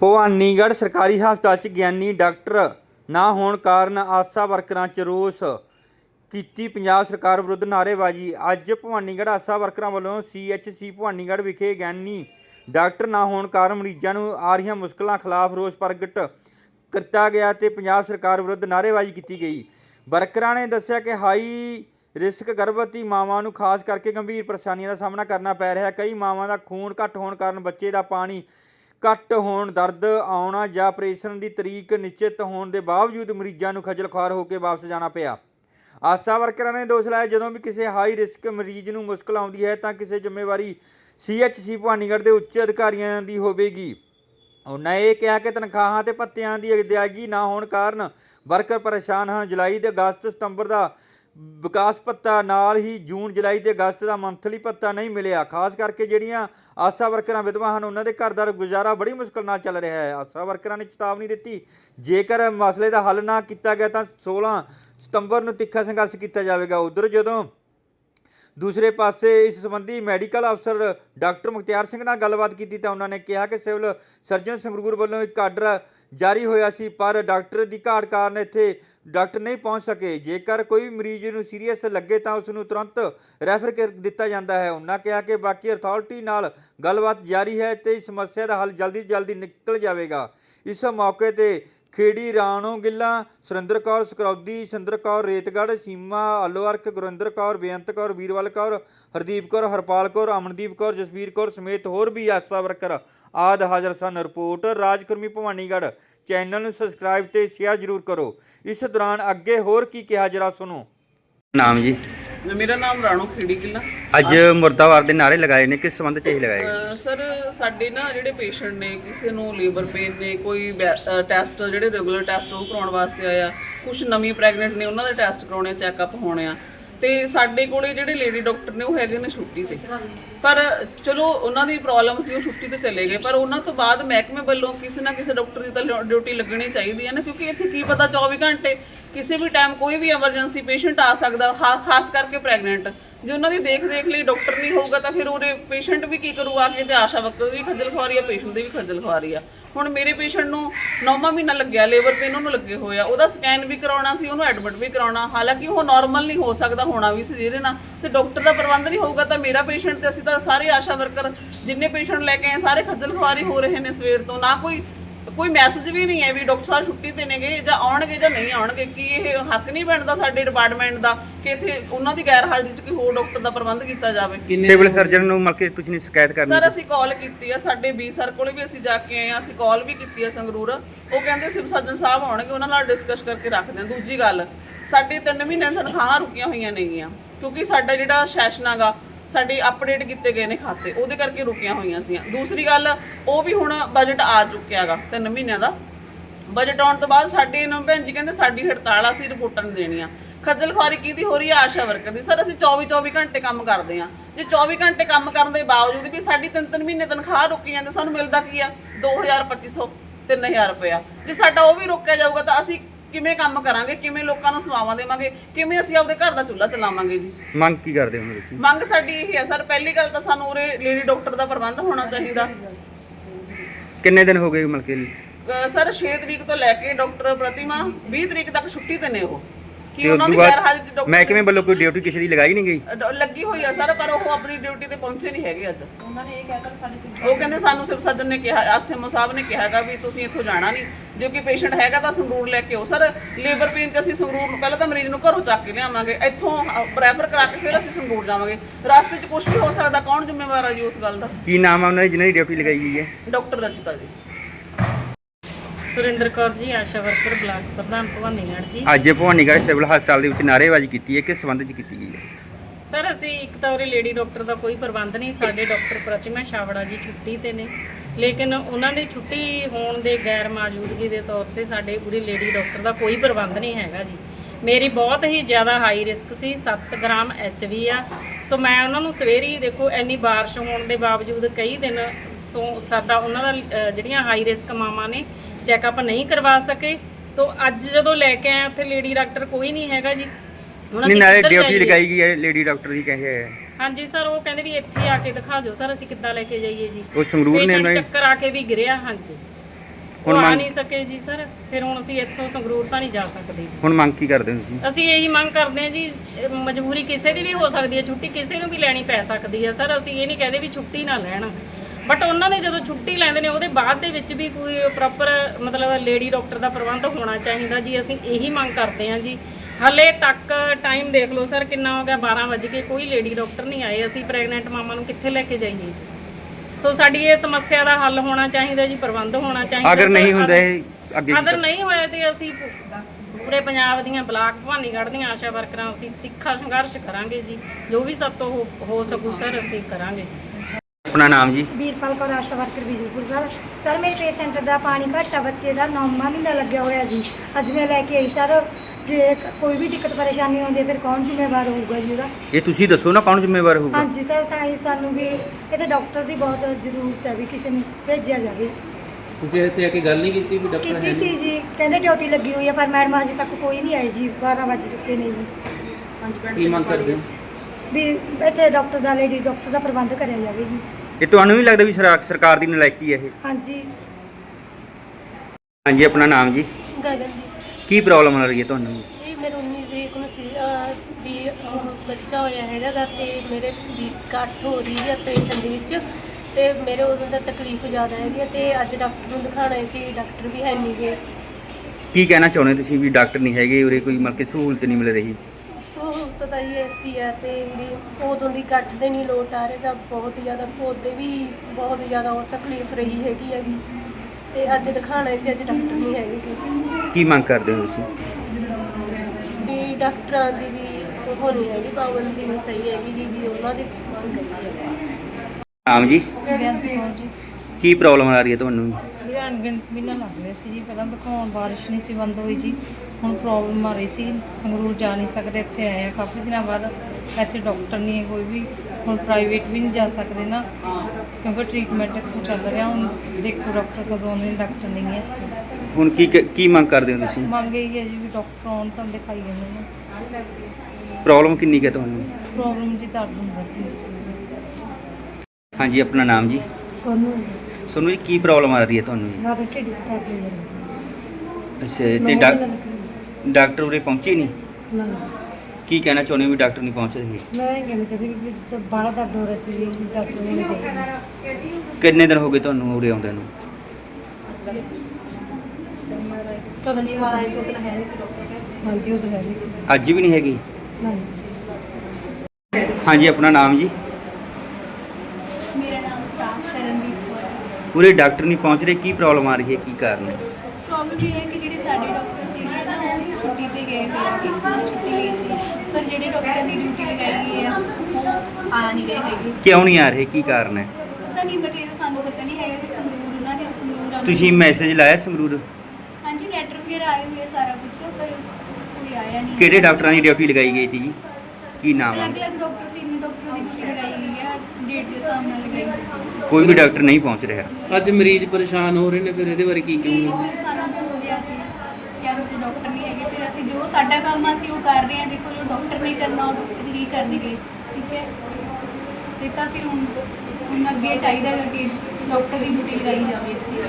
ਭਵਾਨੀਗੜ੍ਹ ਸਰਕਾਰੀ ਹਸਪਤਾਲ 'ਚ ਗਿਆਨੀ ਡਾਕਟਰ ਨਾ ਹੋਣ ਕਾਰਨ ਆਸਾ ਵਰਕਰਾਂ 'ਚ ਰੋਸ ਕੀਤੀ ਪੰਜਾਬ ਸਰਕਾਰ ਵਿਰੁੱਧ ਨਾਅਰੇਬਾਜ਼ੀ। ਅੱਜ ਭਵਾਨੀਗੜ੍ਹ ਆਸਾ ਵਰਕਰਾਂ ਵੱਲੋਂ ਸੀਐਚਸੀ ਭਵਾਨੀਗੜ੍ਹ ਵਿਖੇ ਗਿਆਨੀ ਡਾਕਟਰ ਨਾ ਹੋਣ ਕਾਰਨ ਮਰੀਜ਼ਾਂ ਨੂੰ ਆ ਰਹੀਆਂ ਮੁਸ਼ਕਲਾਂ ਖਿਲਾਫ ਰੋਸ ਪ੍ਰਗਟ ਕੀਤਾ ਗਿਆ ਤੇ ਪੰਜਾਬ ਸਰਕਾਰ ਵਿਰੁੱਧ ਨਾਅਰੇਬਾਜ਼ੀ ਕੀਤੀ ਗਈ। ਵਰਕਰਾਂ ਨੇ ਦੱਸਿਆ ਕਿ ਹਾਈ ਰਿਸਕ ਗਰਭਵਤੀ ਮਾਵਾਂ ਨੂੰ ਖਾਸ ਕਰਕੇ ਗੰਭੀਰ ਪਰੇਸ਼ਾਨੀਆਂ ਦਾ ਸਾਹਮਣਾ ਕਰਨਾ ਪੈ ਰਿਹਾ। ਹੈ ਕਈ ਮਾਵਾਂ ਦਾ ਖੂਨ ਘੱਟ ਹੋਣ ਕਾਰਨ ਬੱਚੇ ਦਾ ਪਾਣੀ ਘੱਟ ਹੋਣ, ਦਰਦ ਆਉਣਾ ਜਾਂ ਆਪਰੇਸ਼ਨ ਦੀ ਤਰੀਕ ਨਿਸ਼ਚਿਤ ਹੋਣ ਦੇ ਬਾਵਜੂਦ ਮਰੀਜ਼ਾਂ ਨੂੰ ਖੱਜਲ ਖੁਆਰ ਹੋ ਕੇ ਵਾਪਸ ਜਾਣਾ ਪਿਆ। ਆਸ਼ਾ ਵਰਕਰਾਂ ਨੇ ਦੋਸ਼ ਲਾਇਆ, ਜਦੋਂ ਵੀ ਕਿਸੇ ਹਾਈ ਰਿਸਕ ਮਰੀਜ਼ ਨੂੰ ਮੁਸ਼ਕਲ ਆਉਂਦੀ ਹੈ ਤਾਂ ਕਿਸੇ ਜ਼ਿੰਮੇਵਾਰੀ ਸੀਐਚਸੀ ਭਵਾਨੀਗੜ੍ਹ ਦੇ ਉੱਚ ਅਧਿਕਾਰੀਆਂ ਦੀ ਹੋਵੇਗੀ। ਉਹਨਾਂ ਇਹ ਕਿਹਾ ਕਿ ਤਨਖਾਹਾਂ ਤੇ ਭੱਤਿਆਂ ਦੀ ਅਦਾਇਗੀ ਨਾ ਹੋਣ ਕਾਰਨ ਵਰਕਰ ਪਰੇਸ਼ਾਨ ਹਨ। ਜੁਲਾਈ ਤੇ ਅਗਸਤ ਸਤੰਬਰ ਦਾ ਵਿਕਾਸ ਭੱਤਾ ਨਾਲ ਹੀ ਜੂਨ, ਜੁਲਾਈ ਤੇ ਅਗਸਤ ਦਾ ਮੰਥਲੀ ਭੱਤਾ ਨਹੀਂ ਮਿਲਿਆ। ਖਾਸ ਕਰਕੇ ਜਿਹੜੀਆਂ ਆਸ਼ਾ ਵਰਕਰਾਂ, ਵਿਧਵਾ ਹਨ, ਉਹਨਾਂ ਦੇ ਘਰ ਦਾ ਗੁਜ਼ਾਰਾ ਬੜੀ ਮੁਸ਼ਕਲ ਨਾਲ ਚੱਲ ਰਿਹਾ ਹੈ। ਆਸ਼ਾ ਵਰਕਰਾਂ ਨੇ ਚੇਤਾਵਨੀ ਦਿੱਤੀ, ਜੇਕਰ ਮਸਲੇ ਦਾ ਹੱਲ ਨਾ ਕੀਤਾ ਗਿਆ ਤਾਂ 16 ਸਤੰਬਰ ਨੂੰ ਤਿੱਖਾ ਸੰਘਰਸ਼ ਕੀਤਾ ਜਾਵੇਗਾ। ਉਧਰ ਜਦੋਂ ਦੂਸਰੇ ਪਾਸੇ ਇਸ ਸੰਬੰਧੀ ਮੈਡੀਕਲ ਅਫਸਰ ਡਾਕਟਰ ਮੁਖਤਿਆਰ ਸਿੰਘ ਨਾਲ ਗੱਲਬਾਤ ਕੀਤੀ ਤਾਂ ਉਹਨਾਂ ਨੇ ਕਿਹਾ ਕਿ ਸਿਵਲ ਸਰਜਨ ਸੰਗਰੂਰ ਵੱਲੋਂ ਇੱਕ ਆਰਡਰ ਜਾਰੀ ਹੋਇਆ ਸੀ, ਪਰ ਡਾਕਟਰ ਦੀ ਘਾਟ ਕਾਰਨ ਇੱਥੇ ਡਾਕਟਰ ਨਹੀਂ ਪਹੁੰਚ ਸਕੇ। ਜੇਕਰ ਕੋਈ ਮਰੀਜ਼ ਨੂੰ ਸੀਰੀਅਸ ਲੱਗੇ ਤਾਂ ਉਸ ਨੂੰ ਤੁਰੰਤ ਰੈਫਰ ਕਰ ਦਿੱਤਾ ਜਾਂਦਾ ਹੈ। ਉਹਨਾਂ ਕਿਹਾ ਕਿ ਬਾਕੀ ਅਥਾਰਟੀ ਨਾਲ ਗੱਲਬਾਤ ਜਾਰੀ ਹੈ ਤੇ ਇਸ ਸਮੱਸਿਆ ਦਾ ਹੱਲ ਜਲਦੀ ਤੋਂ ਜਲਦੀ ਨਿਕਲ ਜਾਵੇਗਾ। ਇਸ ਮੌਕੇ ਤੇ ਖੇੜੀ ਰਾਣੋ ਗਿੱਲਾ, ਸੁਰਿੰਦਰ ਕੌਰ ਸਕਰੌਦੀ ਸਿੰਦਰ ਕੌਰ ਰੇਤਗੜ੍ਹ, ਸੀਮਾ ਅਲੋਅਰਕ ਗੁਰਿੰਦਰ ਕੌਰ, ਬੇਅੰਤ ਕੌਰ, ਵੀਰਵਾਲ ਕੌਰ, ਹਰਦੀਪ ਕੌਰ, ਹਰਪਾਲ ਕੌਰ, ਅਮਨਦੀਪ ਕੌਰ, ਜਸਵੀਰ ਕੌਰ ਸਮੇਤ ਹੋਰ ਵੀ ਆਸਾ ਵਰਕਰ ਆਦ ਹਾਜ਼ਰ ਸਨ। ਰਿਪੋਰਟ ਰਾਜਕਰਮੀ ਭਵਾਨੀਗੜ੍ਹ। ਚੈਨਲ ਨੂੰ ਸਬਸਕ੍ਰਾਈਬ ਤੇ ਸ਼ੇਅਰ ਜ਼ਰੂਰ ਕਰੋ। ਇਸ ਦੌਰਾਨ ਅੱਗੇ ਹੋਰ ਕੀ ਕਿਹਾ ਜਰਾ ਸੁਣੋ। ਨਾਮ ਜੀ। ਮੇਰਾ ਨਾਮ ਰਾਣੋ ਖੇੜੀ ਕਿਲਾ। ਅੱਜ ਮੁਰਦਾਬਾਦ ਦੇ ਨਾਰੇ ਲਗਾਏ ਨੇ ਕਿਸ ਸੰਬੰਧ ਚ ਇਹ ਲਗਾਏ ਸਰ ਸਾਡੇ ਨਾ ਜਿਹੜੇ ਪੇਸ਼ੈਂਟ ਨੇ ਕਿਸੇ ਨੂੰ ਲੀਵਰ ਪੇਨ ਨੇ ਕੋਈ ਟੈਸਟ ਜਿਹੜੇ ਰੈਗੂਲਰ ਟੈਸਟ ਉਹ ਕਰਾਉਣ ਵਾਸਤੇ ਆਇਆ ਕੁਝ ਨਵੀਂ ਪ੍ਰੈਗਨੈਂਟ ਨੇ ਉਹਨਾਂ ਦੇ ਟੈਸਟ ਕਰਾਉਣੇ ਚੈੱਕਅਪ ਹੋਣੇ ਆ। ਤੇ ਸਾਡੇ ਕੋਲੇ ਜਿਹੜੇ ਲੇਡੀ ਡਾਕਟਰ ਨੇ ਉਹ ਹੈਗੇ ਨੇ ਛੁੱਟੀ ਤੇ। ਪਰ ਚਲੋ ਉਹਨਾਂ ਦੀ ਪ੍ਰੋਬਲਮ ਸੀ ਉਹ ਛੁੱਟੀ ਤੇ ਚਲੇ ਗਏ। ਪਰ ਉਹਨਾਂ ਤੋਂ ਬਾਅਦ ਮਹਿਕਮੇ ਵੱਲੋਂ ਕਿਸੇ ਨਾ ਕਿਸੇ ਡਾਕਟਰ ਦੀ ਤਾਂ ਡਿਊਟੀ ਲੱਗਣੀ ਚਾਹੀਦੀ ਹੈ ਨਾ ਕਿਉਂਕਿ ਇੱਥੇ ਕੀ ਪਤਾ 24 ਘੰਟੇ ਕਿਸੇ ਵੀ ਟਾਈਮ ਕੋਈ ਵੀ ਐਮਰਜੈਂਸੀ ਪੇਸ਼ੈਂਟ ਆ ਸਕਦਾ ਖਾਸ ਖਾਸ ਕਰਕੇ ਪ੍ਰੈਗਨੈਂਟ ਜੇ ਉਹਨਾਂ ਦੀ ਦੇਖ ਰੇਖ ਲਈ ਡਾਕਟਰ ਨਹੀਂ ਹੋਊਗਾ ਤਾਂ ਫਿਰ ਉਹਦੇ ਪੇਸ਼ੈਂਟ ਵੀ ਕੀ ਕਰੂ ਆ ਕੇ ਤੇ ਆਸ਼ਾ ਵਰਕਰ ਵੀ ਖੱਜਲ ਖੁਆਰੀ ਆ ਪੇਸ਼ੈਂਟ ਦੀ ਵੀ ਖੱਜਲ ਖੁਆਰੀ ਆ। ਹੁਣ ਮੇਰੇ ਪੇਸ਼ੈਂਟ ਨੂੰ ਨੌਵਾਂ ਮਹੀਨਾ ਲੱਗਿਆ ਲੇਬਰ ਪੇਨ ਉਹਨੂੰ ਲੱਗੇ ਹੋਇਆ ਉਹਦਾ ਸਕੈਨ ਵੀ ਕਰਾਉਣਾ ਸੀ, ਉਹਨੂੰ ਐਡਮਿਟ ਵੀ ਕਰਾਉਣਾ। ਹਾਲਾਂਕਿ ਉਹ ਨਾਰਮਲ ਨਹੀਂ ਹੋ ਸਕਦਾ, ਹੋਣਾ ਵੀ ਸੀ ਜਿਹਦੇ ਨਾਲ। ਤੇ ਡਾਕਟਰ ਦਾ ਪ੍ਰਬੰਧ ਨਹੀਂ ਹੋਊਗਾ ਤਾਂ ਮੇਰਾ ਪੇਸ਼ੈਂਟ ਤੇ ਅਸੀਂ ਤਾਂ ਸਾਰੇ ਆਸ਼ਾ ਵਰਕਰ ਜਿੰਨੇ ਪੇਸ਼ੈਂਟ ਲੈ ਕੇ ਆਏ, ਸਾਰੇ ਖੱਜਲ ਖੁਆਰੀ ਹੋ ਰਹੇ ਨੇ ਸਵੇਰ ਤੋਂ। ਨਾ ਕੋਈ ਕੋਈ ਮੈਸੇਜ ਵੀ ਨਹੀਂ ਹੈ ਵੀ ਡਾਕਟਰ ਸਾਹਿਬ ਛੁੱਟੀ ਤੇ ਨੇਗੇ ਜਾਂ ਆਉਣਗੇ ਜਾਂ ਨਹੀਂ ਆਉਣਗੇ ਕੀ ਇਹ ਹੱਕ ਨਹੀਂ ਬਣਦਾ ਸਾਡੇ ਡਿਪਾਰਟਮੈਂਟ ਦਾ ਕਿ ਇੱਥੇ ਉਹਨਾਂ ਦੀ ਗੈਰ ਹਾਜ਼ਰੀ 'ਚ ਕੋਈ ਹੋਰ ਡਾਕਟਰ ਦਾ ਪ੍ਰਬੰਧ ਕੀਤਾ ਜਾਵੇ? ਸਿਵਲ ਸਰਜਨ ਨੂੰ? ਮਤਲਬ ਕਿ ਤੁਸੀਂ ਸ਼ਿਕਾਇਤ ਕਰਨੀ ਸਰ ਅਸੀਂ ਕਾਲ ਕੀਤੀ ਆ ਸਾਡੇ ਬੀ ਸਰ ਕੋਲੇ ਵੀ ਅਸੀਂ ਜਾ ਕੇ ਆਏ ਆ ਅਸੀਂ ਕਾਲ ਵੀ ਕੀਤੀ ਆ ਸੰਗਰੂਰ। ਉਹ ਕਹਿੰਦੇ ਸਿਵ ਸਰਜਨ ਸਾਹਿਬ ਆਉਣਗੇ ਉਹਨਾਂ ਨਾਲ ਡਿਸਕਸ ਕਰਕੇ ਰੱਖਦੇ ਆ ਦੂਜੀ ਗੱਲ ਸਾਡੇ 3 ਮਹੀਨੇ ਤਨਖਾਹਾਂ ਰੁਕੀਆਂ ਹੋਈਆਂ ਨੇਗੀਆਂ ਕਿਉਂਕਿ ਸਾਡਾ ਜਿਹੜਾ ਸੈਸ਼ਨ ਹੈਗਾ ਸਾਡੇ ਅਪਡੇਟ ਕੀਤੇ ਗਏ ਨੇ ਖਾਤੇ, ਉਹਦੇ ਕਰਕੇ ਰੁਕੀਆਂ ਹੋਈਆਂ ਸੀਆਂ। ਦੂਸਰੀ ਗੱਲ, ਉਹ ਵੀ ਹੁਣ ਬਜਟ ਆ ਚੁੱਕਿਆ ਹੈਗਾ 3 ਮਹੀਨਿਆਂ ਦਾ। ਬਜਟ ਆਉਣ ਤੋਂ ਬਾਅਦ ਸਾਡੇ ਨੂੰ ਭੈਣ ਜੀ ਕਹਿੰਦੇ ਸਾਡੀ ਹੜਤਾਲ ਆ, ਅਸੀਂ ਰਿਪੋਰਟਾਂ ਨਹੀਂ ਦੇਣੀਆਂ। ਖੱਜਲ ਖੁਆਰੀ ਕਿਹਦੀ ਹੋ ਰਹੀ ਹੈ ਆਸ਼ਾ ਵਰਕਰ ਦੀ। ਸਰ, ਅਸੀਂ 24 24 ਘੰਟੇ ਕੰਮ ਕਰਦੇ ਆ ਜੇ 24 ਘੰਟੇ ਕੰਮ ਕਰਨ ਦੇ ਬਾਵਜੂਦ ਵੀ ਸਾਡੀ ਤਿੰਨ ਤਿੰਨ ਮਹੀਨੇ ਤਨਖਾਹ ਰੁਕੀ ਜਾਂਦੀ, ਸਾਨੂੰ ਮਿਲਦਾ ਕੀ ਆ? 2000 2500 3000 ਰੁਪਇਆ। ਜੇ ਸਾਡਾ ਉਹ ਵੀ ਰੋਕਿਆ ਜਾਊਗਾ, ਤਾਂ ਅਸੀਂ ਕਿਵੇਂ ਕੰਮ ਕਰਾਂਗੇ ਕਿਵੇਂ ਲੋਕਾਂ ਨੂੰ ਸੇਵਾਵਾਂ ਦੇਵਾਂਗੇ ਕਿਵੇਂ ਅਸੀਂ ਆਪਦੇ ਘਰ ਦਾ ਚੁੱਲ੍ਹਾ ਚਲਾਵਾਂਗੇ ਜੀ? ਮੰਗ ਕੀ ਕਰਦੇ ਹੋ ਤੁਸੀਂ? ਮੰਗ ਸਾਡੀ ਇਹ ਹੈ ਸਰ ਪਹਿਲੀ ਗੱਲ ਤਾਂ ਸਾਨੂੰ ਉਰੇ ਲੇਡੀ ਡਾਕਟਰ ਦਾ ਪ੍ਰਬੰਧ ਹੋਣਾ ਚਾਹੀਦਾ। ਕਿੰਨੇ ਦਿਨ ਹੋ ਗਏ ਮਤਲਬ ਕਿ? ਅਹ ਸਰ 6 ਤਰੀਕ ਤੋਂ ਲੈ ਕੇ ਡਾਕਟਰ ਪ੍ਰਤਿਮਾ 20 ਤਰੀਕ ਤੱਕ ਛੁੱਟੀ ਤੇ ਨੇ ਉਹ। ਕੀ ਤੇ ਉਹਨਾਂ ਦੀ ਬਾਅਦ ਗੈਰ ਹਾਜ਼ਰੀ ਡਾਕਟਰ ਮਹਿਕਮੇ ਵੱਲੋਂ ਕੋਈ ਡਿਊਟੀ ਕਿਸੇ ਦੀ ਲਗਾਈ ਨਹੀਂ ਗਈ? ਲੱਗੀ ਹੋਈ ਆ ਸਰ ਪਰ ਉਹ ਆਪਣੀ ਡਿਊਟੀ ਤੇ ਪਹੁੰਚੇ ਨਹੀਂ ਹੈਗੇ ਅੱਜ। ਉਹਨਾਂ ਨੇ ਇਹ ਕਹਿਤਾ ਵੀ ਸਾਡੇ ਸਿਵਲ ਉਹ ਕਹਿੰਦੇ ਸਾਨੂੰ ਸਿਵ ਸਰਜਨ ਨੇ ਕਿਹਾ ਐਸਐਮਓ ਸਾਹਿਬ ਨੇ ਕਿਹਾ ਹੈਗਾ ਵੀ ਤੁਸੀਂ ਇੱਥੋਂ ਜਾਣਾ ਨਹੀਂ। ਜੇ ਕੋਈ ਪੇਸ਼ੈਂਟ ਹੈਗਾ ਤਾਂ ਸੰਗਰੂਰ ਲੈ ਕੇ ਆਓ। ਸਰ ਲੇਬਰ ਪੇਨ ਚ ਅਸੀਂ ਸੰਗਰੂਰ ਨੂੰ ਪਹਿਲਾਂ ਤਾਂ ਮਰੀਜ਼ ਨੂੰ ਘਰੋਂ ਚੱਕ ਕੇ ਲਿਆਵਾਂਗੇ। ਇੱਥੋਂ ਰੈਫਰ ਕਰਾ ਕੇ ਫਿਰ ਅਸੀਂ ਸੰਗਰੂਰ ਜਾਵਾਂਗੇ। ਰਸਤੇ 'ਚ ਕੁਝ ਵੀ ਹੋ ਸਕਦਾ ਕੌਣ ਜ਼ਿੰਮੇਵਾਰ ਹੈ ਜੀ ਉਸ ਗੱਲ ਦਾ? ਕੀ ਨਾਮ ਆ ਉਹਨਾਂ ਦੀ ਜਿਨ੍ਹਾਂ ਦੀ ਡਿਊਟੀ ਲਗਾਈ ਗਈ ਹੈ? ਡਾਕਟਰ ਰਚਿਤਾ ਜੀ। ਸੁਰਿੰਦਰ ਕੌਰ ਜੀ ਆਸ਼ਾ ਵਰਕਰ ਬਲਾਕ ਪ੍ਰਧਾਨ ਭਵਾਨੀਗੜ੍ਹ ਜੀ। ਅੱਜ ਭਵਾਨੀਗੜ੍ਹ ਸਿਵਲ ਹਸਪਤਾਲ ਦੇ ਵਿੱਚ ਨਾਅਰੇਬਾਜ਼ੀ ਕੀਤੀ ਹੈ ਕਿਸ ਸੰਬੰਧ ਚ ਕੀਤੀ ਗਈ ਹੈ? ਸਰ ਅਸੀਂ ਇੱਕ ਤਾਂ ਉਰੇ ਲੇਡੀ ਡਾਕਟਰ ਦਾ ਕੋਈ ਪ੍ਰਬੰਧ ਨਹੀਂ ਸਾਡੇ ਡਾਕਟਰ ਪ੍ਰਤਿਮਾ ਛਾਵੜਾ ਜੀ ਛੁੱਟੀ ਤੇ ਨੇ। ਲੇਕਿਨ ਉਹਨਾਂ ਦੀ ਛੁੱਟੀ ਹੋਣ ਦੇ ਗੈਰ ਮੌਜੂਦਗੀ ਦੇ ਤੌਰ ਤੇ ਸਾਡੇ ਉਰੇ ਲੇਡੀ ਡਾਕਟਰ ਦਾ ਕੋਈ ਪ੍ਰਬੰਧ ਨਹੀਂ ਹੈਗਾ ਜੀ। ਮੇਰੀ ਬਹੁਤ ਹੀ ਜ਼ਿਆਦਾ ਹਾਈ ਰਿਸਕ ਸੀ 7 ਗ੍ਰਾਮ ਐਚਵੀ ਆ। ਸੋ ਮੈਂ ਉਹਨਾਂ ਨੂੰ ਸਵੇਰੇ ਹੀ ਦੇਖੋ ਇੰਨੀ ਬਾਰਿਸ਼ ਹੋਣ ਦੇ ਬਾਵਜੂਦ ਕਈ ਦਿਨ ਤੋਂ ਸਾਡਾ ਉਹਨਾਂ ਦਾ ਜਿਹੜੀਆਂ ਹਾਈ ਰਿਸਕ ਮਾਵਾਂ ਨੇ ਚੈੱਕਅਪ ਨਹੀਂ ਕਰਵਾ ਸਕੇ ਤੋਂ ਅੱਜ ਜਦੋਂ ਲੈ ਕੇ ਆਏ ਉੱਥੇ ਲੇਡੀ ਡਾਕਟਰ ਕੋਈ ਨਹੀਂ ਹੈਗਾ ਜੀ। ਹੁਣ ਨਹੀਂ ਅਸੀਂ ਨਾਲੇ ਕਿੱਧਰ ਡਿਊਟੀ ਜਾਈਏ? ਲਗਾਈ ਗਈ ਹੈ ਲੇਡੀ ਡਾਕਟਰ ਦੀ ਕਹੇ ਹੈ। ਹਾਂਜੀ ਸਰ ਉਹ ਕਹਿੰਦੇ ਵੀ ਇੱਥੇ ਆ ਕੇ ਦਿਖਾ ਦਿਓ ਸਰ ਅਸੀਂ ਕਿੱਦਾਂ ਲੈ ਕੇ ਜਾਈਏ ਜੀ। ਉਹ ਸੰਗਰੂਰ ਨੇ ਉਹਨਾਂ ਦੀ ਚੱਕਰ ਆ ਕੇ ਵੀ ਗਿਰਿਆ ਹਾਂਜੀ। ਹੁਣ ਆ ਮੰਗ ਨਹੀਂ ਸਕੇ ਜੀ ਸਰ ਫਿਰ ਹੁਣ ਅਸੀਂ ਇੱਥੋਂ ਸੰਗਰੂਰ ਤਾਂ ਨਹੀਂ ਜਾ ਸਕਦੇ ਜੀ। ਹੁਣ ਮੰਗ ਕੀ ਕਰਦੇ ਹੋ ਤੁਸੀਂ? ਅਸੀਂ ਇਹੀ ਮੰਗ ਕਰਦੇ ਹਾਂ ਜੀ ਮਜਬੂਰੀ ਕਿਸੇ ਦੀ ਵੀ ਹੋ ਸਕਦੀ ਹੈ ਛੁੱਟੀ ਕਿਸੇ ਨੂੰ ਵੀ ਲੈਣੀ ਪੈ ਸਕਦੀ ਹੈ। ਸਰ ਅਸੀਂ ਇਹ ਨਹੀਂ ਕਹਦੇ ਵੀ ਛੁੱਟੀ ਨਾ ਲੈਣ। ਬਟ ਉਹਨਾਂ ਨੇ ਜਦੋਂ ਛੁੱਟੀ ਲੈਂਦੇ ਨੇ ਉਹਦੇ ਬਾਅਦ ਦੇ ਵਿੱਚ ਵੀ ਕੋਈ ਪ੍ਰੋਪਰ ਮਤਲਬ ਲੇਡੀ ਡਾਕਟਰ ਦਾ ਪ੍ਰਬੰਧ ਹੋਣਾ ਚਾਹੀਦਾ ਜੀ। ਅਸੀਂ ਇਹੀ ਮੰਗ ਕਰਦੇ ਹਾਂ ਜੀ। ਹਲੇ ਤੱਕ ਟਾਈਮ ਦੇਖ ਲਓ ਸਰ ਕਿੰਨਾ ਹੋ ਗਿਆ? 12 ਵਜੇ ਕੇ ਕੋਈ ਲੇਡੀ ਡਾਕਟਰ ਨਹੀਂ ਆਏ। ਅਸੀਂ ਪ੍ਰੈਗਨੈਂਟ ਮਾਮਾ ਨੂੰ ਕਿੱਥੇ ਲੈ ਕੇ ਜਾਈਏ ਜੀ? ਸੋ ਸਾਡੀ ਇਹ ਸਮੱਸਿਆ ਦਾ ਹੱਲ ਹੋਣਾ ਚਾਹੀਦਾ ਜੀ ਪ੍ਰਬੰਧ ਹੋਣਾ ਚਾਹੀਦਾ ਅਗਰ। ਨਹੀਂ ਹੁੰਦਾ ਇਹ ਅੱਗੇ ਕੀ ਅਗਰ ਨਹੀਂ ਹੋਇਆ ਤੇ ਅਸੀਂ ਪੂਰੇ ਪੰਜਾਬ ਦੀਆਂ ਬਲਾਕ ਭਵਾਨੀਗੜ੍ਹ ਦੀਆਂ ਆਸ਼ਾ ਵਰਕਰਾਂ ਅਸੀਂ ਤਿੱਖਾ ਸੰਘਰਸ਼ ਕਰਾਂਗੇ ਜੀ। ਜੋ ਵੀ ਸਭ ਤੋਂ ਹੋ- ਹੋ ਸਕੂ ਸਰ ਅਸੀਂ ਕਰਾਂਗੇ ਜੀ। ਆਪਣਾ ਨਾਮ ਜੀ? Veerpal Kaur Asha worker Vijaypur sir sir ਮੇਰੇ ਪੇਸ਼ੈਂਟ ਦਾ ਪਾਣੀ ਘੱਟਾ ਬੱਚੇ ਦਾ ਨੌਵਾਂ ਮਹੀਨਾ ਲੱਗਿਆ ਹੋਇਆ ਜੀ। ਅੱਜ ਮੈਂ ਲੈ ਕੇ ਆਈ ਸਰ। ਜੇ ਕ- ਕੋਈ ਵੀ ਦਿੱਕਤ ਪਰੇਸ਼ਾਨੀ ਆਉਂਦੀ ਹੈ ਫਿਰ ਕੌਣ ਜ਼ਿੰਮੇਵਾਰ ਹੋਊਗਾ ਜੀ ਉਹਦਾ? ਇਹ ਤੁਸੀਂ ਦੱਸੋ ਨਾ ਕੌਣ ਜ਼ਿੰਮੇਵਾਰ ਹੋਊਗਾ? ਹਾਂਜੀ ਸਰ ਤਾਂ ਹੀ ਸਾਨੂੰ ਵੀ ਇਹਦੇ ਡਾਕਟਰ ਦੀ ਬਹੁਤ ਜ਼ਰੂਰਤ ਹੈ ਵੀ ਕਿਸੇ ਨੂੰ ਭੇਜਿਆ ਜਾਵੇ। ਤੁਸੀਂ ਇੱਥੇ ਆ ਕੇ ਗੱਲ ਨਹੀਂ ਕੀਤੀ ਵੀ ਡਾਕਟਰ ਹੈ ਕੀਤੀ ਸੀ ਜੀ। ਕਹਿੰਦੇ ਡਿਊਟੀ ਲੱਗੀ ਹੋਈ ਹੈ ਪਰ ਮੈਡਮ ਹਜੇ ਤੱਕ ਕੋਈ ਨਹੀਂ ਆਈ ਜੀ। 12 ਵੱਜ ਚੁੱਕੇ ਨੇ ਜੀ। ਕੀ ਮੰਗ ਕਰਦੇ ਹੋ? ਵੀ ਇੱਥੇ ਡਾਕਟਰ ਦਾ ਲੇਡੀ ਡਾਕਟਰ ਦਾ ਪ੍ਰਬੰਧ ਕਰਿਆ ਜਾਵੇ ਜੀ। ਇਹ ਤੁਹਾਨੂੰ ਨਹੀਂ ਲੱਗਦਾ ਵੀ ਸਰਾ- ਸਰਕਾਰ ਦੀ ਨਲਾਇਕੀ ਹੈ ਇਹ? ਹਾਂਜੀ। ਹਾਂਜੀ ਆਪਣਾ ਨਾਮ ਜੀ। ਗਗਨ ਜੀ। ਕੀ ਪ੍ਰੋਬਲਮ ਆ ਰਹੀ ਹੈ ਤੁਹਾਨੂੰ? ਇਹ ਮੇਰੇ 19 ਤਰੀਕ ਨੂੰ ਸੀ ਅਹ, ਵੀ ਅਹ, ਬੱਚਾ ਹੋਇਆ ਹੈਗਾ ਗਾ ਤੇ ਮੇਰੇ ਵੀ ਕੱਟ ਹੋ ਰਹੀ ਹੈ ਆਪਰੇਸ਼ਨ ਦੇ ਵਿੱਚ ਤੇ ਮੇਰੇ ਉਦੋਂ ਦਾ ਤਕਲੀਫ ਜ਼ਿਆਦਾ ਹੈਗੀ ਹੈ ਤੇ ਅੱਜ ਡਾਕਟਰ ਨੂੰ ਦਿਖਾਣਾ ਸੀ ਡਾਕਟਰ ਵੀ ਹੈ ਨਹੀਂ ਗੇ। ਕੀ ਕਹਿਣਾ ਚਾਹੁੰਦੇ ਤੁਸੀਂ ਵੀ ਡਾਕਟਰ ਨਹੀਂ ਹੈਗੇ ਉਰੇ ਕੋਈ ਮਤਲਬ ਕਿ ਸਹੂਲਤ ਨਹੀਂ ਮਿਲ ਰਹੀ? ਉਹ ਪਤਾ ਹੀ ਐਸੀ ਹੈ ਤੇ ਵੀ ਉਦੋਂ ਦੀ ਕੱਟ ਦੇ ਨਹੀਂ ਲੋਟ ਆ ਰਿਹਾ ਗਾ ਬਹੁਤ ਜ਼ਿਆਦਾ ਪੌਦੇ ਵੀ ਬਹੁਤ ਜ਼ਿਆਦਾ ਉਹ ਤਕਲੀਫ ਰਹੀ ਹੈਗੀ ਹੈਗੀ। ਤੇ ਅੱਜ ਦਿਖਾਣਾ ਸੀ ਅੱਜ ਡਾਕਟਰ ਨਹੀਂ ਹੈਗੇ ਗੇ। ਕੀ ਮੰਗ ਕਰਦੇ ਹੋ ਤੁਸੀਂ? ਵੀ ਡਾਕਟਰਾਂ ਦੀ ਵੀ ਉਹ ਨਹੀਂ ਹੈਗੀ ਪਾਬੰਦੀ ਨਹੀਂ ਸਹੀ ਹੈਗੀ ਗੀ ਵੀ ਉਹਨਾਂ ਦੀ ਮੰਗ ਹੈਗੀ ਹੈ। ਨਾਮ ਜੀ? ਬੇਅੰਤ ਕੌਰ ਜੀ। ਕੀ ਪ੍ਰੋਬਲਮ ਆ ਰਹੀ ਹੈ ਤੁਹਾਨੂੰ? ਮੇਰੇ ਅਣਗਿਣਤ ਮਹੀਨਾ ਲੱਗ ਰਿਹਾ ਸੀ ਜੀ ਪਹਿਲਾਂ ਦਿਖਾਉਣ ਬਾਰਿਸ਼ ਨਹੀਂ ਸੀ ਬੰਦ ਹੋਈ ਜੀ। ਹੁਣ ਪ੍ਰੋਬਲਮ ਆ ਰਹੀ ਸੀ ਸੰਗਰੂਰ ਜਾ ਨਹੀਂ ਸਕਦੇ ਇੱਥੇ ਆਏ ਆ ਕਾਫੀ ਦਿਨਾਂ ਬਾਅਦ। ਇੱਥੇ ਡਾਕਟਰ ਨਹੀਂ ਕੋਈ ਵੀ ਹੁਣ ਪ੍ਰਾਈਵੇਟ ਵੀ ਨਹੀਂ ਜਾ ਸਕਦੇ ਨਾ ਕਿਉਂਕਿ ਟ੍ਰੀਟਮੈਂਟ ਇੱਥੋਂ ਚੱਲ ਰਿਹਾ ਹੁਣ ਦੇਖੋ ਡਾਕਟਰ ਕਦੋਂ ਆਉਂਦੇ ਨੇ ਡਾਕਟਰ ਨਹੀਂ ਹੈ। ਹੁਣ ਕੀ ਕੀ ਮੰਗ ਕਰਦੇ ਹੋ ਤੁਸੀਂ? ਮੰਗ ਇਹੀ ਹੈ ਜੀ ਵੀ ਡਾਕਟਰ ਆਉਣ ਤਾਂ ਦਿਖਾਈ ਜਾਂਦੇ ਨੇ। ਪ੍ਰੋਬਲਮ ਕਿੰਨੀ ਹੈ ਤੁਹਾਨੂੰ? ਪ੍ਰੋਬਲਮ ਜੀ ਦਰਦ ਹੁੰਦਾ ਜੀ ਹਾਂਜੀ ਆਪਣਾ ਨਾਮ ਜੀ? ਸੋਨੂੰ। ਤੁਹਾਨੂੰ ਜੀ ਕੀ ਪ੍ਰੋਬਲਮ ਆ ਰਹੀ ਹੈ ਤੁਹਾਨੂੰ? ਰਾਤ ਢਿੱਡ 'ਚ ਦਰਦ ਹੋ ਰਹੀ ਸੀ ਅੱਛਾ ਤੇ ਡਾ- ਡਾਕਟਰ ਉਰੇ ਪਹੁੰਚੇ ਨਹੀਂ? ਕੀ ਕਹਿਣਾ ਚਾਹੁੰਦੇ ਹੋ ਵੀ ਡਾਕਟਰ ਨਹੀਂ ਪਹੁੰਚ ਰਹੇ ਮੈਂ ਇਹ ਕਹਿਣਾ ਚਾਹੁੰਦੀ ਵੀ ਜਿੱਦਾਂ ਬਾਹਲਾ ਦਰਦ ਹੋ ਰਿਹਾ ਸੀ ਵੀ ਡਾਕਟਰ ਨੂੰ ਚਾਹੀਦਾ ਕਿੰਨੇ ਦਿਨ ਹੋ ਗਏ ਤੁਹਾਨੂੰ ਉਰੇ ਆਉਂਦਿਆਂ ਨੂੰ? ਕਦੋਂ ਦੀ ਵਾਰ ਆਈ ਸੀ ਉਹ ਤਾਂ ਹੈ ਨਹੀਂ ਸੀ ਡਾਕਟਰ ਹਾਂਜੀ ਉਹ ਤਾਂ ਹੈ ਨਹੀਂ ਸੀ। ਅੱਜ ਵੀ ਨਹੀਂ ਹੈਗੀ? ਹਾਂਜੀ। ਹਾਂਜੀ ਆਪਣਾ ਨਾਮ ਜੀ? ਮੇਰਾ ਨਾਮ ਸਟਾਫ ਕਰਨਦੀਪ ਕੌਰ। ਹੈ ਉਰੇ ਡਾਕਟਰ ਨਹੀਂ ਪਹੁੰਚ ਰਹੇ ਕੀ ਪ੍ਰੋਬਲਮ ਆ ਰਹੀ ਹੈ ਕੀ ਕਾਰਨ ਹੈ? ਪ੍ਰੋਬਲਮ ਇਹ ਹੈ ਕਿ ਜਿਹੜੇ ਸਾਡੇ ਡਾਕਟਰ ਸੀਗੇ ਨਾ ਉਹ ਛੁੱਟੀ ਤੇ ਗਏ ਨੇ ਛੁੱਟੀ ਲਈ ਸੀ। ਪਰ ਜਿਹੜੇ ਡਾਕਟਰਾਂ ਦੀ ਡਿਊਟੀ ਲਗਾਈ ਗਈ ਹੈ ਉਹ ਆ ਨਹੀਂ ਰਹੇ ਹੈਗੇ। ਕਿਉਂ ਨਹੀਂ ਆ ਰਹੇ? ਕੀ ਕਾਰਨ ਹੈ? ਪਤਾ ਨਹੀਂ ਬਟ ਇਹ ਸਾਨੂੰ ਪਤਾ ਨਹੀਂ ਹੈਗਾ ਕਿ ਸੰਗਰੂਰ ਉਹਨਾਂ ਦੇ ਸੰਗਰੂਰ ਆ ਤੁਸੀਂ ਮੈਸੇਜ ਲਾਇਆ ਸੰਗਰੂਰ? ਹਾਂਜੀ ਲੈਟਰ ਵਗੈਰਾ ਆਏ ਹੋਏ ਆ ਸਾਰਾ ਕੁਝ ਪਰ ਕੋਈ ਆਇਆ ਨਹੀਂ। ਕਿਹੜੇ ਡਾਕਟਰਾਂ ਦੀ ਡਿਊਟੀ ਲਗਾਈ ਗਈ ਸੀ ਜੀ ਕੀ ਨਾਮ ਆ? ਅਲੱਗ-ਅਲੱਗ ਡਾਕਟਰ ਤਿੰਨ ਡਾਕਟਰਾਂ ਦੀ ਡਿਊਟੀ ਲਗਾਈ ਗਈ ਹੈ ਡੇਟ ਦੇ ਹਿਸਾਬ ਨਾਲ ਲਗਾਈ ਗਈ ਸੀ। ਕੋਈ ਵੀ ਡਾਕਟਰ ਨਹੀਂ ਪਹੁੰਚ ਰਿਹਾ। ਅੱਜ ਮਰੀਜ਼ ਪਰੇਸ਼ਾਨ ਹੋ ਰਹੇ ਨੇ ਫਿਰ ਇਹਦੇ ਬਾਰੇ ਕੀ ਕਹੋਗੇ? ਫਿਰ ਸਾਨੂੰ ਬੋਲਿਆ ਕਿ ਯਾਰ ਤੇ ਡਾਕਟਰ ਨਹੀਂ ਹੈਗੇ ਫਿਰ ਅਸੀਂ ਜੋ ਸਾਡਾ ਕੰਮ ਆ ਅਸੀਂ ਉਹ ਕਰ ਰਹੇ ਹਾਂ ਦੇਖੋ ਜੋ ਡਾਕਟਰ ਨਹੀਂ ਕਰਨਾ ਉਹ ਡਾਕਟਰ ਹੀ ਕਰਨਗੇ ਠੀਕ ਹੈ? ਤੇ ਤਾਂ ਫਿਰ ਹੁਣ ਹੁਣ ਅੱਗੇ ਚਾਹੀਦਾ ਹੈ ਕਿ ਡਾਕਟਰ ਦੀ ਡਿਊਟੀ ਲਗਾਈ ਜਾਵੇ ਇੱਥੇ।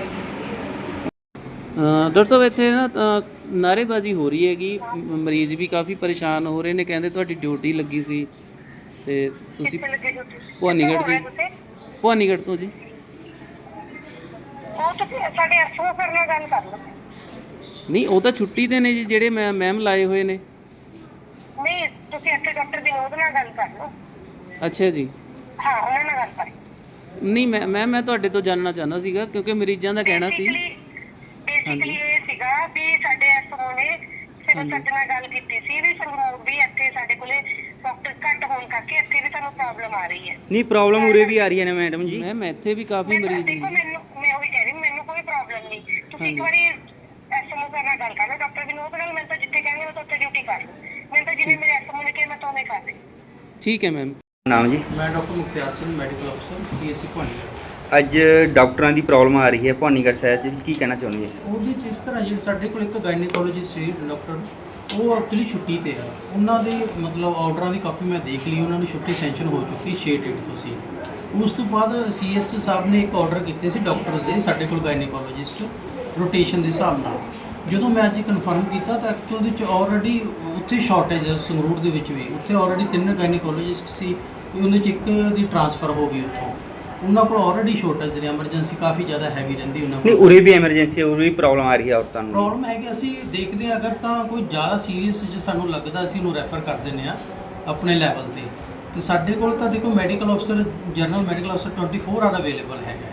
ਡਾਕਟਰ ਸਾਹਿਬ ਇੱਥੇ ਨਾ ਤਾਂ ਨਾਅਰੇਬਾਜ਼ੀ ਹੋ ਰਹੀ ਹੈਗੀ ਮ- ਮਰੀਜ਼ ਵੀ ਕਾਫੀ ਪਰੇਸ਼ਾਨ ਹੋ ਰਹੇ ਨੇ ਕਹਿੰਦੇ ਤੁਹਾਡੀ ਡਿਊਟੀ ਲੱਗੀ ਸੀ। ਤੇ ਤੁਸੀਂ ਭਵਾਨੀਗੜ੍ਹ ਜੀ। ਭਵਾਨੀਗੜ੍ਹ ਤੋਂ ਜੀ। ਉਹ ਤੁਸੀਂ ਸਾਡੇ ਐਸਓ ਨਾਲ ਗੱਲ ਕਰ ਲਓ। ਨਹੀਂ ਉਹ ਤਾਂ ਛੁੱਟੀ ਤੇ ਨੇ ਜੀ ਜਿਹੜੇ ਮੈਂ ਮੈਮ ਲਾਏ ਹੋਏ ਨੇ। ਨਹੀਂ ਤੁਸੀਂ ਇੱਥੇ ਡਾਕਟਰ ਵਿਨੋਦ ਨਾਲ ਗੱਲ ਕਰ ਲਓ। ਅੱਛਾ ਜੀ। ਹਾਂ ਉਹਨਾਂ ਨਾਲ ਗੱਲ ਕਰ ਨਹੀਂ ਮੈਂ ਮੈਂ ਮੈਂ ਤੁਹਾਡੇ ਤੋਂ ਜਾਣਨਾ ਚਾਹੁੰਦਾ ਸੀਗਾ ਕਿਉਂਕਿ ਮਰੀਜ਼ਾਂ ਦਾ ਕਹਿਣਾ ਸੀ। ਬੇਸਿਕਲੀ ਇਹ ਸੀਗਾ ਵੀ ਸਾਡੇ ਐਸਓ ਨੇ ਸਿਵਲ ਸਰਜਨ ਨਾਲ ਗੱਲ ਕੀਤੀ ਸੀ ਵੀ ਸੰਗਰੂਰ ਵੀ ਇੱਥੇ ਸਾਡੇ ਕੋਲੇ ਡਾਕਟਰ ਘੱਟ ਹੋਣ ਕਰਕੇ ਇੱਥੇ ਵੀ ਸਾਨੂੰ ਪ੍ਰੋਬਲਮ ਆ ਰਹੀ ਹੈ। ਨਹੀਂ ਪ੍ਰੋਬਲਮ ਉਰੇ ਵੀ ਆ ਰਹੀ ਹੈ ਨਾ ਮੈਡਮ ਜੀ। ਮੈਮ ਇੱਥੇ ਵੀ ਕਾਫੀ ਮਰੀਜ਼ ਦੇਖੋ ਨੇ। ਮੈਨੂੰ ਮੈਂ ਉਹ ਵੀ ਕਹਿ ਰਹੀ ਮੈਨੂੰ ਕੋਈ ਪ੍ਰੋਬਲਮ ਨਹੀਂ। ਤੁਸੀਂ ਇੱਕ ਵਾਰੀ ਸਰ ਨਾਲ ਗੱਲ ਕਰ ਲਓ ਡਾਕਟਰ ਵਿਨੋਦ ਨਾਲ ਮੈਂ ਤਾਂ ਜਿੱਥੇ ਕਹਿੰਦੇ ਹੋ ਤਾਂ ਉੱਥੇ ਡਿਊਟੀ ਕਰ ਮੈਂ ਤਾਂ ਜਿਵੇਂ ਮੇਰੇ ਐਸਓ ਨੇ ਕਿਹਾ ਮੈਂ ਤਾਂ ਉਵੇਂ ਕਰ ਰਹੀ ਠੀਕ ਹੈ ਮੈਮ ਨਾਮ ਜੀ? ਮੈਂ ਡਾਕਟਰ ਮੁਖਤਿਆਰ ਸਿੰਘ ਮੈਡੀਕਲ ਅਫਸਰ ਸੀਐਸਸੀ ਭਾਂਡੀਗੜ੍ਹ ਅੱਜ ਡਾਕਟਰਾਂ ਦੀ ਪ੍ਰੋਬਲਮ ਆ ਰਹੀ ਹੈ ਭਵਾਨੀਗੜ੍ਹ ਸ਼ਹਿਰ 'ਚ ਕੀ ਕਹਿਣਾ ਚਾਹੁੰਦੇ ਹੋ ਉਹਦੇ ਚ ਇਸ ਤਰ੍ਹਾਂ ਜਿਹੜੀ ਸਾਡੇ ਕੋਲ ਇੱਕ ਗਾਇਨੇਕੋਲੋਜਿਸਟ ਸੀ ਡਾਕਟਰ ਉਹ ਐਕਚੁਅਲੀ ਛੁੱਟੀ ਤੇ ਆ ਉਹਨਾਂ ਦੇ ਮਤਲਬ ਆਰਡਰਾਂ ਦੀ ਕਾਪੀ ਮੈਂ ਦੇਖ ਲਈ ਉਹਨਾਂ ਦੀ ਛੁੱਟੀ ਸੈਂਕਸ਼ਨ ਹੋ ਚੁੱਕੀ 6 ਡੇਟ ਤੋਂ ਸੀ। ਉਸ ਤੋਂ ਬਾਅਦ ਸੀਐਸ ਸਾਹਿਬ ਨੇ ਇੱਕ ਆਰਡਰ ਕੀਤੇ ਸੀ ਡਾਕਟਰਸ ਦੇ ਸਾਡੇ ਕੋਲ ਗਾਇਨੇਕੋਲੋਜਿਸਟ ਰੋਟੇਸ਼ਨ ਦੇ ਹਿਸਾਬ ਨਾਲ। ਜਦੋਂ ਮੈਂ ਅੱਜ ਕਨਫਰਮ ਕੀਤਾ ਤਾਂ ਐਕਚੁਅਲ ਵਿੱਚ ਆਲਰੇਡੀ ਉੱਥੇ ਸ਼ਾਰਟੇਜ ਹੈ ਸੰਗਰੂਰ ਦੇ ਵਿੱਚ ਵੀ। ਉੱਥੇ ਆਲਰੇਡੀ ਤਿੰਨ ਗਾਇਨੋਕੋਲੋਜਿਸਟ ਸੀ ਵੀ ਉਹਦੇ ਚ ਇੱਕ ਦੀ ਟ੍ਰਾਂਸਫਰ ਹੋ ਗਈ ਉੱਥੋਂ। ਉਹਨਾਂ ਕੋਲ ਆਲਰੇਡੀ ਸ਼ਾਰਟੇਜ ਜਿਹੜੀ ਐਮਰਜੈਂਸੀ ਕਾਫੀ ਜ਼ਿਆਦਾ ਹੈਵੀ ਰਹਿੰਦੀ ਉਹਨਾਂ ਨਹੀਂ ਕੋਲ। ਉਰੇ ਵੀ ਐਮਰਜੈਂਸੀ ਉਰੇ ਵੀ ਪ੍ਰੋਬਲਮ ਆ ਰਹੀ ਹੈ ਔਰਤਾਂ ਨੂੰ। ਪ੍ਰੋਬਲਮ ਹੈ ਕਿ ਅਸੀਂ ਦੇਖਦੇ ਹਾਂ ਅਗਰ ਤਾਂ ਕੋਈ ਜ਼ਿਆਦਾ ਸੀਰੀਅਸ ਜੇ ਸਾਨੂੰ ਲੱਗਦਾ ਅਸੀਂ ਉਹਨੂੰ ਰੈਫਰ ਕਰ ਦਿੰਦੇ ਆ ਆਪਣੇ ਲੈਵਲ ਤੇ। ਤੇ ਸਾਡੇ ਕੋਲ ਤਾਂ ਦੇਖੋ ਮੈਡੀਕਲ ਅਫਸਰ ਜਨਰਲ ਮੈਡੀਕਲ ਅਫਸਰ 24 ਆਰ ਅਵੇਲੇਬਲ ਹੈਗਾ।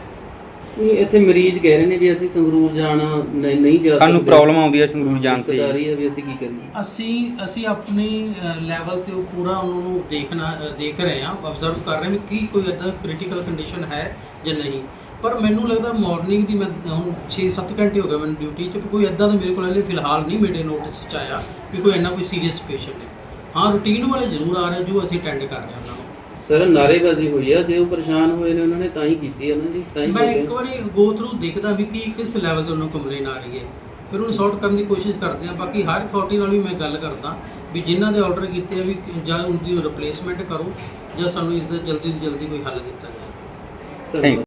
ਨਹੀਂ ਇੱਥੇ ਮਰੀਜ਼ ਕਹਿ ਰਹੇ ਨੇ ਵੀ ਅਸੀਂ ਸੰਗਰੂਰ ਜਾਣਾ ਨਹੀਂ ਨਹੀਂ ਜਾ ਸਕਦੇ। ਸਾਨੂੰ ਪ੍ਰੋਬਲਮ ਆਉਂਦੀ ਹੈ ਸੰਗਰੂਰ ਜਾਣ ਦਿੱਕਤ ਆ ਤੇ। ਰਹੀ ਹੈ ਵੀ ਅਸੀਂ ਕੀ ਕਰੀਏ। ਅਸੀਂ ਅਸੀਂ ਆਪਣੇ ਲੈਵਲ ਤੇ ਉਹ ਪੂਰਾ ਉਹਨਾਂ ਨੂੰ ਦੇਖਣਾ ਦੇਖ ਰਹੇ ਹਾਂ ਅਬਜ਼ਰਵ ਕਰ ਰਹੇ ਹਾਂ ਵੀ ਕੀ ਕੋਈ ਇਦਾਂ ਕ੍ਰਿਟੀਕਲ ਕੰਡੀਸ਼ਨ ਹੈ ਜਾਂ ਨਹੀਂ। ਪਰ ਮੈਨੂੰ ਲੱਗਦਾ ਮਾਰਨਿੰਗ ਦੀ ਮੈਂ ਹੁਣ 6-7 ਘੰਟੇ ਹੋ ਗਏ ਮੈਨੂੰ ਡਿਊਟੀ 'ਚ ਕੋਈ ਇਦਾਂ ਦਾ ਮੇਰੇ ਕੋਲ ਹਲੇ ਫਿਲਹਾਲ ਨਹੀਂ ਮੇਰੇ ਨੋਟਿਸ 'ਚ ਆਇਆ ਵੀ ਕੋਈ ਇੰਨਾ ਕੋਈ ਸੀਰੀਅਸ ਪੇਸ਼ੈਂਟ ਹੈ। ਹਾਂ ਰੂਟੀਨ ਵਾਲੇ ਜ਼ਰੂਰ ਆ ਰਹੇ ਜੋ ਅਸੀਂ ਅਟੈਂਡ ਕਰ ਰਹੇ ਹਾਂ ਉਹਨਾਂ ਨੂੰ। ਸਰ ਨਾਰੇਬਾਜ਼ੀ ਹੋਈ ਆ ਜੇ ਉਹ ਪਰੇਸ਼ਾਨ ਹੋਏ ਨੇ ਉਹਨਾਂ ਨੇ ਤਾਂ ਹੀ ਕੀਤੀ ਹੈ ਨਾ ਜੀ ਤਾਂ ਹੀ ਮੈਂ। ਇੱਕ ਵਾਰੀ ਗੋ ਥਰੂ ਦੇਖਦਾ ਵੀ ਕੀ ਕਿਸ ਲੈਵਲ ਤੇ ਉਹਨੂੰ ਕੰਪਲੇਨ ਆ ਰਹੀ ਹੈ। ਫਿਰ ਉਹਨੂੰ ਸੌਰਟ ਕਰਨ ਦੀ ਕੋਸ਼ਿਸ਼ ਕਰਦੇ ਆ ਬਾਕੀ ਹਰ ਅਥਾਰਟੀ ਨਾਲ ਵੀ ਮੈਂ ਗੱਲ ਕਰਦਾ ਵੀ ਜਿਨ੍ਹਾਂ ਦੇ ਆਰਡਰ ਕੀਤੇ ਆ ਵੀ ਜਾਂ ਉਹਦੀ ਰਿਪਲੇਸਮੈਂਟ ਕਰੋ ਜਾਂ ਸਾਨੂੰ ਇਸ ਦਾ ਜਲਦੀ ਤੋਂ ਜਲਦੀ ਕੋਈ ਹੱਲ ਦਿੱਤਾ ਜਾਏ। ਧੰਨਵਾਦ।